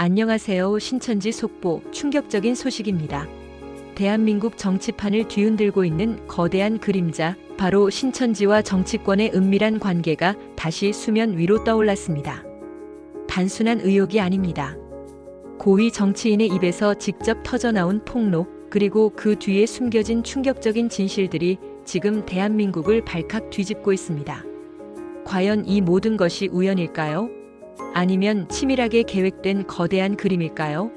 안녕하세요. 신천지 속보 충격적인 소식입니다. 대한민국 정치판을 뒤흔들고 있는 거대한 그림자, 바로 신천지와 정치권의 은밀한 관계가 다시 수면 위로 떠올랐습니다. 단순한 의혹이 아닙니다. 고위 정치인의 입에서 직접 터져나온 폭로, 그리고 그 뒤에 숨겨진 충격적인 진실들이 지금 대한민국을 발칵 뒤집고 있습니다. 과연 이 모든 것이 우연일까요? 아니면 치밀하게 계획된 거대한 그림일까요?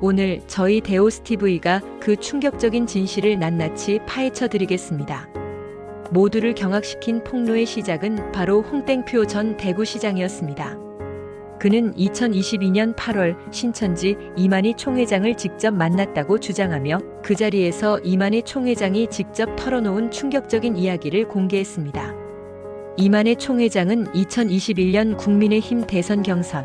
오늘 저희 데오스티브이가 그 충격적인 진실을 낱낱이 파헤쳐 드리겠습니다. 모두를 경악시킨 폭로의 시작은 바로 홍땡표 전 대구시장이었습니다. 그는 2022년 8월 신천지 이만희 총회장을 직접 만났다고 주장하며 그 자리에서 이만희 총회장이 직접 털어놓은 충격적인 이야기를 공개했습니다. 이만희 총회장은 2021년 국민의힘 대선 경선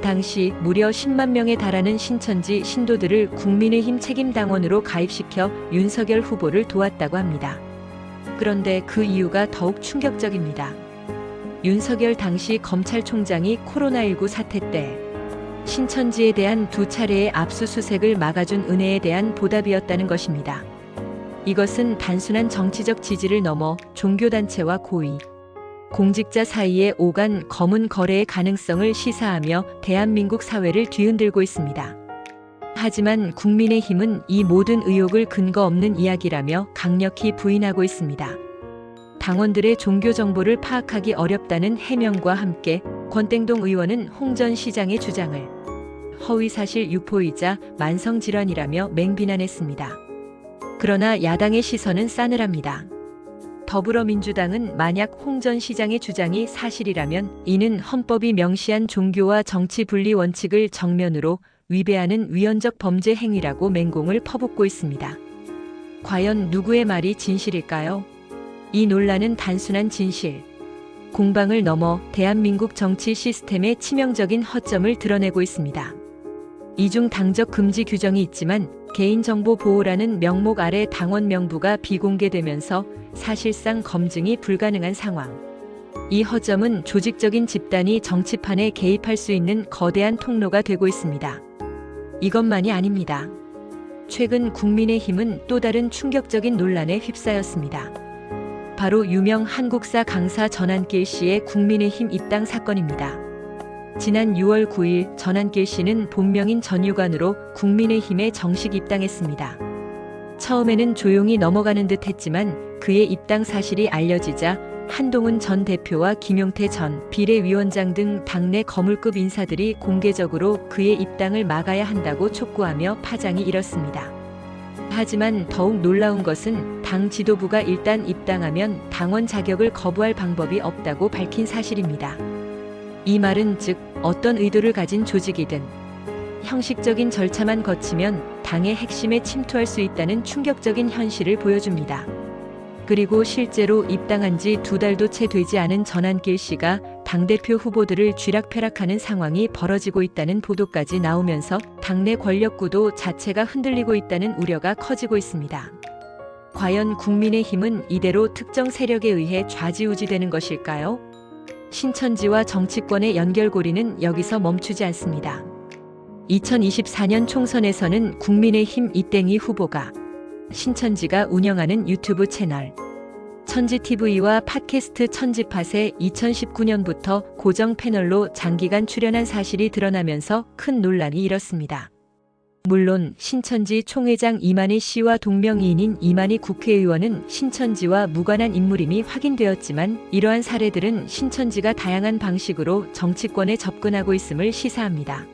당시 무려 10만 명에 달하는 신천지 신도들을 국민의힘 책임 당원으로 가입시켜 윤석열 후보를 도왔다고 합니다. 그런데 그 이유가 더욱 충격적입니다. 윤석열 당시 검찰총장이 코로나19 사태 때 신천지에 대한 두 차례의 압수수색을 막아준 은혜에 대한 보답이었다는 것입니다. 이것은 단순한 정치적 지지를 넘어 종교단체와 고위, 공직자 사이에 오간 검은 거래의 가능성을 시사하며 대한민국 사회를 뒤흔들고 있습니다. 하지만 국민의힘은 이 모든 의혹을 근거 없는 이야기라며 강력히 부인하고 있습니다. 당원들의 종교 정보를 파악하기 어렵다는 해명과 함께 권땡동 의원은 홍 전 시장의 주장을 허위사실 유포이자 만성질환이라며 맹비난했습니다. 그러나 야당의 시선은 싸늘합니다. 더불어민주당은 만약 홍 전 시장의 주장이 사실이라면 이는 헌법이 명시한 종교와 정치 분리 원칙을 정면으로 위배하는 위헌적 범죄 행위라고 맹공을 퍼붓고 있습니다. 과연 누구의 말이 진실일까요? 이 논란은 단순한 진실, 공방을 넘어 대한민국 정치 시스템의 치명적인 허점을 드러내고 있습니다. 이중 당적 금지 규정이 있지만 개인정보 보호라는 명목 아래 당원 명부가 비공개되면서 사실상 검증이 불가능한 상황. 이 허점은 조직적인 집단이 정치판에 개입할 수 있는 거대한 통로가 되고 있습니다. 이것만이 아닙니다. 최근 국민의힘은 또 다른 충격적인 논란에 휩싸였습니다. 바로 유명 한국사 강사 전한길 씨의 국민의힘 입당 사건입니다. 지난 6월 9일 전한길 씨는 본명인 전유관으로 국민의힘에 정식 입당했습니다. 처음에는 조용히 넘어가는 듯 했지만 그의 입당 사실이 알려지자 한동훈 전 대표와 김용태 전 비례위원장 등 당내 거물급 인사들이 공개적으로 그의 입당을 막아야 한다고 촉구하며 파장이 일었습니다. 하지만 더욱 놀라운 것은 당 지도부가 일단 입당하면 당원 자격을 거부할 방법이 없다고 밝힌 사실입니다. 이 말은 즉 어떤 의도를 가진 조직이든 형식적인 절차만 거치면 당의 핵심에 침투할 수 있다는 충격적인 현실을 보여줍니다. 그리고 실제로 입당한 지 두 달도 채 되지 않은 전한길 씨가 당대표 후보들을 쥐락펴락하는 상황이 벌어지고 있다는 보도까지 나오면서 당내 권력 구도 자체가 흔들리고 있다는 우려가 커지고 있습니다. 과연 국민의힘은 이대로 특정 세력에 의해 좌지우지되는 것일까요? 신천지와 정치권의 연결고리는 여기서 멈추지 않습니다. 2024년 총선에서는 국민의힘 이땡이 후보가 신천지가 운영하는 유튜브 채널 천지TV와 팟캐스트 천지팟에 2019년부터 고정 패널로 장기간 출연한 사실이 드러나면서 큰 논란이 일었습니다. 물론 신천지 총회장 이만희 씨와 동명이인인 이만희 국회의원은 신천지와 무관한 인물임이 확인되었지만 이러한 사례들은 신천지가 다양한 방식으로 정치권에 접근하고 있음을 시사합니다.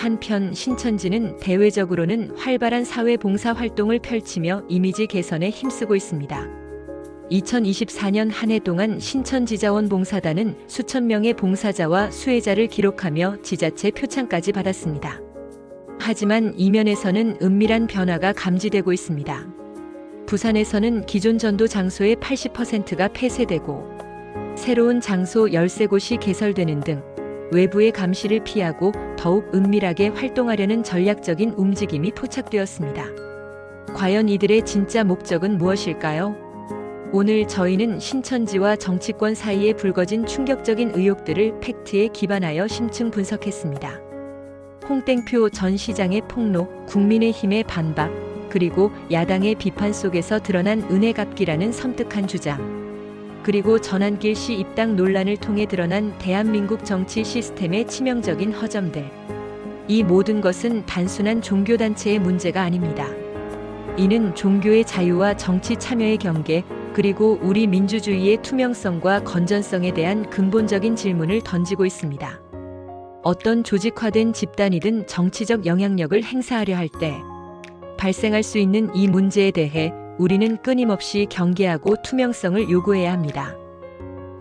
한편 신천지는 대외적으로는 활발한 사회 봉사 활동을 펼치며 이미지 개선에 힘쓰고 있습니다. 2024년 한 해 동안 신천지자원 봉사단은 수천 명의 봉사자와 수혜자를 기록하며 지자체 표창까지 받았습니다. 하지만 이면에서는 은밀한 변화가 감지되고 있습니다. 부산에서는 기존 전도 장소의 80%가 폐쇄되고 새로운 장소 13곳이 개설되는 등 외부의 감시를 피하고 더욱 은밀하게 활동하려는 전략적인 움직임이 포착되었습니다. 과연 이들의 진짜 목적은 무엇일까요? 오늘 저희는 신천지와 정치권 사이에 불거진 충격적인 의혹들을 팩트에 기반하여 심층 분석했습니다. 홍땡표 전 시장의 폭로, 국민의힘의 반박, 그리고 야당의 비판 속에서 드러난 은혜 갚기라는 섬뜩한 주장. 그리고 전환길 씨 입당 논란을 통해 드러난 대한민국 정치 시스템의 치명적인 허점들. 이 모든 것은 단순한 종교단체의 문제가 아닙니다. 이는 종교의 자유와 정치 참여의 경계, 그리고 우리 민주주의의 투명성과 건전성에 대한 근본적인 질문을 던지고 있습니다. 어떤 조직화된 집단이든 정치적 영향력을 행사하려 할 때 발생할 수 있는 이 문제에 대해 우리는 끊임없이 경계하고 투명성을 요구해야 합니다.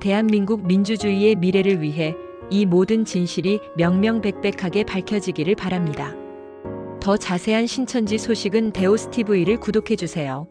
대한민국 민주주의의 미래를 위해 이 모든 진실이 명명백백하게 밝혀지기를 바랍니다. 더 자세한 신천지 소식은 데오스티브이를 구독해 주세요.